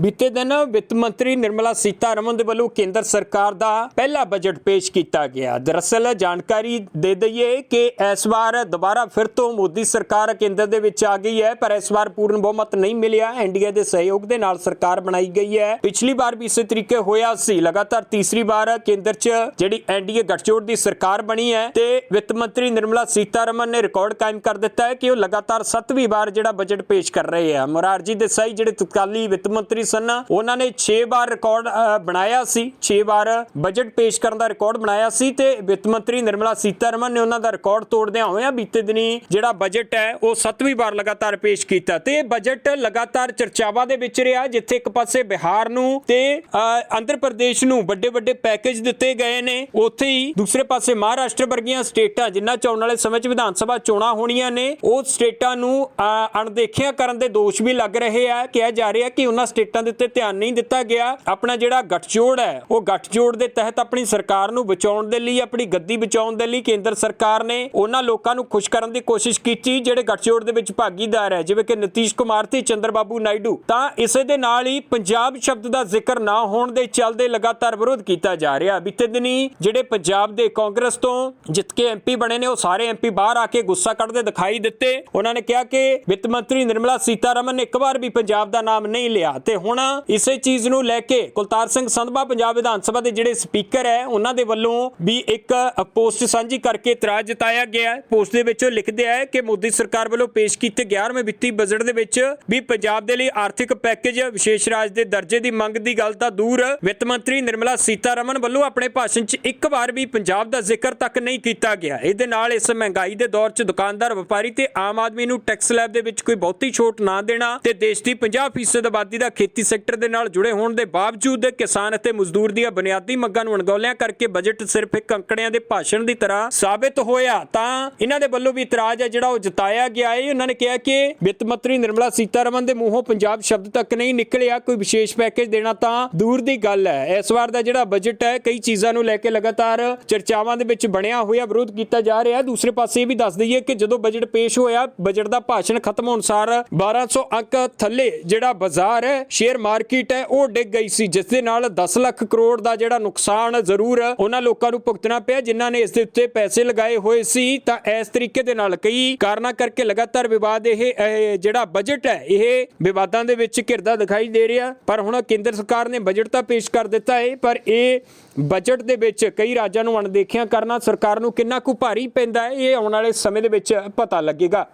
ਬੀਤੇ ਦਿਨ ਵਿੱਤ ਮੰਤਰੀ ਨਿਰਮਲਾ ਸੀਤਾਰਮਨ ਦੇ ਵੱਲੋਂ ਕੇਂਦਰ ਸਰਕਾਰ ਦਾ ਪਹਿਲਾ ਬਜਟ ਪੇਸ਼ ਕੀਤਾ ਗਿਆ। ਦਰਅਸਲ ਜਾਣਕਾਰੀ ਦੇ ਦਈਏ ਕਿ ਇਸ ਵਾਰ ਦੁਬਾਰਾ ਫਿਰ ਤੋਂ ਮੋਦੀ ਸਰਕਾਰ ਕੇਂਦਰ ਦੇ ਵਿੱਚ ਆ ਗਈ ਹੈ, ਪਰ ਇਸ ਵਾਰ ਪੂਰਨ ਬਹੁਮਤ ਨਹੀਂ ਮਿਲਿਆ। ਐਨਡੀਏ ਦੇ ਸਹਿਯੋਗ ਦੇ ਨਾਲ ਸਰਕਾਰ ਬਣਾਈ ਗਈ ਹੈ। ਪਿਛਲੀ ਵਾਰ ਵੀ ਇਸੇ ਤਰੀਕੇ ਹੋਇਆ ਸੀ। ਲਗਾਤਾਰ ਤੀਸਰੀ ਵਾਰ ਕੇਂਦਰ 'ਚ ਜਿਹੜੀ ਐਨਡੀਏ ਗੱਠਜੋੜ ਦੀ ਸਰਕਾਰ ਬਣੀ ਹੈ ਤੇ ਵਿੱਤ ਮੰਤਰੀ ਨਿਰਮਲਾ ਸੀਤਾਰਮਨ ਨੇ ਰਿਕਾਰਡ ਕਾਇਮ ਕਰ ਦਿੱਤਾ ਹੈ ਕਿ ਉਹ ਲਗਾਤਾਰ 7ਵੀਂ ਵਾਰ ਜਿਹੜਾ ਬਜਟ ਪੇਸ਼ ਕਰ ਰਹੇ ਆ। ਮੁਰਾਰਜੀ ਦੇਸਾਈ, ਜਿਹੜੇ ਤਤਕਾਲੀ ਵਿੱਤ ਮੰਤਰੀ ਸਨ। ਉਹਨਾਂ ਨੇ 6 ਵਾਰ ਰਿਕਾਰਡ ਬਣਾਇਆ ਸੀ। 6 ਵਾਰ ਬਜਟ ਪੇਸ਼ ਕਰਨ ਦਾ ਰਿਕਾਰਡ ਬਣਾਇਆ ਸੀ ਤੇ ਵਿੱਤ ਮੰਤਰੀ ਨਿਰਮਲਾ ਸੀਤਾਰਮਨ ਨੇ ਉਹਨਾਂ ਦਾ ਰਿਕਾਰਡ ਤੋੜਦਿਆਂ ਹੋਇਆਂ ਬੀਤੇ ਦਿਨੀ ਜਿਹੜਾ ਬਜਟ ਹੈ, ਉਹ 7ਵੀਂ ਵਾਰ ਲਗਾਤਾਰ ਪੇਸ਼ ਕੀਤਾ। ਤੇ ਬਜਟ ਲਗਾਤਾਰ ਚਰਚਾਵਾਂ ਦੇ ਵਿੱਚ ਰਿਹਾ, ਜਿੱਥੇ ਇੱਕ ਪਾਸੇ ਬਿਹਾਰ ਨੂੰ ਤੇ ਆਂਧਰ ਪ੍ਰਦੇਸ਼ ਨੂੰ ਵੱਡੇ ਵੱਡੇ ਪੈਕੇਜ ਦਿੱਤੇ ਗਏ ਨੇ। ਉੱਥੇ ਹੀ ਦੂਸਰੇ ਪਾਸੇ ਮਹਾਰਾਸ਼ਟਰ ਵਰਗੀਆਂ ਸਟੇਟਾਂ ਜਿਨ੍ਹਾਂ ਚ ਆਉਣ ਵਾਲੇ ਸਮੇਂ 'ਚ ਵਿਧਾਨ ਸਭਾ ਚੋਣਾਂ ਹੋਣੀਆਂ ਨੇ, ਉਹ ਸਟੇਟਾਂ ਨੂੰ ਅਣਦੇਖਿਆ ਕਰਨ ਦੇ ਦੋਸ਼ ਵੀ ਲੱਗ ਰਹੇ ਆ। ਕਿਹਾ ਜਾ ਰਿਹਾ ਕਿ ਉਹਨਾਂ ਸਟੇਟਾਂ ਦੇ ਉੱਤੇ ਧਿਆਨ ਨਹੀਂ ਦਿੱਤਾ ਗਿਆ। ਆਪਣਾ ਜਿਹੜਾ ਗੱਠਜੋੜ ਹੈ, ਉਹ ਗੱਠਜੋੜ ਦੇ ਤਹਿਤ ਆਪਣੀ ਸਰਕਾਰ ਨੂੰ ਬਚਾਉਣ ਦੇ ਲਈ, ਆਪਣੀ ਗੱਦੀ ਬਚਾਉਣ ਦੇ ਲਈ ਕੇਂਦਰ ਸਰਕਾਰ ਨੇ ਉਹਨਾਂ ਲੋਕਾਂ ਨੂੰ ਖੁਸ਼ ਕਰਨ ਦੀ ਕੋਸ਼ਿਸ਼ ਕੀਤੀ, ਜਿਹੜੇ ਗੱਠਜੋੜ ਦੇ ਵਿੱਚ ਭਾਗੀਦਾਰ ਹੈ, ਜਿਵੇਂ ਕਿ ਨਤੀਸ਼ ਕੁਮਾਰ ਤੇ ਚੰਦਰਬਾਬੂ ਨਾਇਡੂ। ਤਾਂ ਇਸੇ ਦੇ ਨਾਲ ਹੀ ਪੰਜਾਬ ਸ਼ਬਦ ਦਾ ਜ਼ਿਕਰ ਨਾ ਹੋਣ ਦੇ ਚੱਲਦੇ ਲਗਾਤਾਰ ਵਿਰੋਧ ਕੀਤਾ ਜਾ ਰਿਹਾ। ਬੀਤੇ ਦਿਨੀ ਜਿਹੜੇ ਪੰਜਾਬ ਦੇ ਕਾਂਗਰਸ ਤੋਂ ਜਿੱਤ ਕੇ ਐਮਪੀ ਬਣੇ ਨੇ, ਉਹ ਸਾਰੇ ਐਮਪੀ ਬਾਹਰ ਆ ਕੇ ਗੁੱਸਾ ਕੱਢਦੇ ਦਿਖਾਈ ਦਿੱਤੇ। ਉਹਨਾਂ ਨੇ ਕਿਹਾ ਕਿ ਵਿੱਤ ਮੰਤਰੀ ਨਿਰਮਲਾ ਸੀਤਾਰਮਨ ਨੇ ਇੱਕ ਵਾਰ ਵੀ ਪੰਜਾਬ ਦਾ ਨਾਮ ਨਹੀਂ ਲਿਆ ਤੇ ਹੁਣ ਇਸੇ ਚੀਜ਼ ਨੂੰ ਲੈ ਕੇ ਕੁਲਤਾਰ ਸਿੰਘ ਸੰਧਵਾ ਪੰਜਾਬ ਵਿਧਾਨ ਸਭਾ ਦੇ ਜਿਹੜੇ ਸਪੀਕਰ ਹੈ, ਉਹਨਾਂ ਦੇ ਵੱਲੋਂ ਵੀ ਇੱਕ ਪੋਸਟ ਸਾਂਝੀ ਕਰਕੇ ਇਤਰਾਜ਼ ਜਤਾਇਆ ਗਿਆ ਹੈ। ਪੋਸਟ ਦੇ ਵਿੱਚ ਉਹ ਲਿਖਦੇ ਆ ਕਿ ਮੋਦੀ ਸਰਕਾਰ ਵੱਲੋਂ ਪੇਸ਼ ਕੀਤੇ 11ਵੇਂ ਵਿੱਤੀ ਬਜਟ ਦੇ ਵਿੱਚ ਵੀ ਪੰਜਾਬ ਦੇ ਲਈ ਆਰਥਿਕ ਪੈਕੇਜ, ਵਿਸ਼ੇਸ਼ ਰਾਜ ਦੇ ਦਰਜੇ ਦੀ ਮੰਗ ਦੀ ਗੱਲ ਤਾਂ ਦੂਰ। ਵਿੱਤ ਮੰਤਰੀ ਨਿਰਮਲਾ ਸੀਤਾਰਮਨ ਵੱਲੋਂ ਆਪਣੇ ਭਾਸ਼ਣ 'ਚ ਇੱਕ ਵਾਰ ਵੀ ਪੰਜਾਬ ਦਾ ਜ਼ਿਕਰ ਤੱਕ ਨਹੀਂ ਕੀਤਾ ਗਿਆ। ਇਹਦੇ ਨਾਲ ਇਸ ਮਹਿੰਗਾਈ ਦੇ ਦੌਰ 'ਚ ਦੁਕਾਨਦਾਰ, ਵਪਾਰੀ ਤੇ ਆਮ ਆਦਮੀ ਨੂੰ ਟੈਕਸ ਲੈਬ ਦੇ ਵਿੱਚ ਕੋਈ ਬਹੁਤੀ ਛੋਟ ਨਾ ਦੇਣਾ ਤੇ ਦੇਸ਼ ਦੀ 50% ਆਬਾਦੀ ਦਾ ਖੇਤੀ ਸੈਕਟਰ ਦੇ ਨਾਲ ਜੁੜੇ ਹੋਣ ਦੇ ਬਾਵਜੂਦ ਕਿਸਾਨ ਅਤੇ ਮਜ਼ਦੂਰ ਦੀਆਂ ਬੁਨਿਆਦੀ ਮੰਗਾਂ ਨੂੰ ਅਣਗੌਲਿਆਂ ਕਰਕੇ ਬਜਟ ਸਿਰਫ ਇੱਕ ਅੰਕੜਿਆਂ ਦੇ ਭਾਸ਼ਣ ਦੀ ਤਰ੍ਹਾਂ ਸਾਬਿਤ ਹੋਇਆ, ਤਾਂ ਇਹਨਾਂ ਦੇ ਵੱਲੋਂ ਵੀ ਇਤਰਾਜ਼ ਹੈ ਜਿਹੜਾ ਉਹ ਜਤਾਇਆ ਗਿਆ ਹੈ। ਉਹਨਾਂ ਨੇ ਕਿਹਾ ਕਿ ਵਿੱਤ ਮੰਤਰੀ ਨਿਰਮਲਾ ਸੀਤਾਰਮਨ ਦੇ ਮੂੰਹੋਂ ਪੰਜਾਬ ਸ਼ਬਦ ਤੱਕ ਨਹੀਂ ਨਿਕਲਿਆ, ਕੋਈ ਵਿਸ਼ੇਸ਼ ਪੈਕੇਜ ਦੇਣਾ ਤਾਂ ਦੂਰ ਦੀ ਗੱਲ ਹੈ। ਇਸ ਵਾਰ ਦਾ ਜਿਹੜਾ ਬਜਟ ਹੈ, ਕਈ ਚੀਜ਼ਾਂ ਨੂੰ ਲੈ ਕੇ ਲਗਾਤਾਰ ਚਰਚਾਵਾਂ ਦੇ ਵਿੱਚ ਬਣਿਆ ਹੋਇਆ ਵਿਰੋਧ ਕੀਤਾ ਜਾ ਰਿਹਾ ਹੈ। ਦੂਸਰੇ ਪਾਸੇ ਇਹ ਵੀ ਦੱਸ ਦਈਏ ਕਿ ਜਦੋਂ ਬਜਟ ਪੇਸ਼ ਹੋਇਆ, ਬਜਟ ਦਾ ਭਾਸ਼ਣ ਖਤਮ ਹੋਣ ਸਾਰ 1200 ਅੰਕ ਥੱਲੇ ਜਿਹੜਾ ਬਾਜ਼ਾਰ ਹੈ ਸ਼ੇਅਰ ਮਾਰਕੀਟ ਹੈ, ਉਹ ਡਿੱਗ ਗਈ ਸੀ, ਜਿਸ ਦੇ ਨਾਲ 10 ਲੱਖ ਕਰੋੜ ਦਾ ਜਿਹੜਾ ਨੁਕਸਾਨ ਜ਼ਰੂਰ ਉਹਨਾਂ ਲੋਕਾਂ ਨੂੰ ਭੁਗਤਣਾ ਪਿਆ, ਜਿਨ੍ਹਾਂ ਨੇ ਇਸ ਦੇ ਉੱਤੇ ਪੈਸੇ ਲਗਾਏ ਹੋਏ ਸੀ। ਤਾਂ ਇਸ ਤਰੀਕੇ ਦੇ ਨਾਲ ਕਈ ਕਾਰਨਾਂ ਕਰਕੇ ਲਗਾਤਾਰ ਵਿਵਾਦ ਇਹ ਜਿਹੜਾ ਬਜਟ ਹੈ, ਇਹ ਵਿਵਾਦਾਂ ਦੇ ਵਿੱਚ ਘਿਰਦਾ ਦਿਖਾਈ ਦੇ ਰਿਹਾ। ਪਰ ਹੁਣ ਕੇਂਦਰ ਸਰਕਾਰ ਨੇ ਬਜਟ ਤਾਂ ਪੇਸ਼ ਕਰ ਦਿੱਤਾ ਹੈ ਪਰ ਇਹ ਬਜਟ ਦੇ ਵਿੱਚ ਕਈ ਰਾਜਾਂ ਨੂੰ ਅਣਦੇਖਿਆ ਕਰਨਾ, ਸਰਕਾਰ ਨੂੰ ਕਿੰਨਾ ਕੁ ਭਾਰੀ ਪੈਂਦਾ ਹੈ ਇਹ ਆਉਣ ਵਾਲੇ ਸਮੇਂ ਦੇ ਵਿੱਚ ਪਤਾ ਲੱਗੇਗਾ।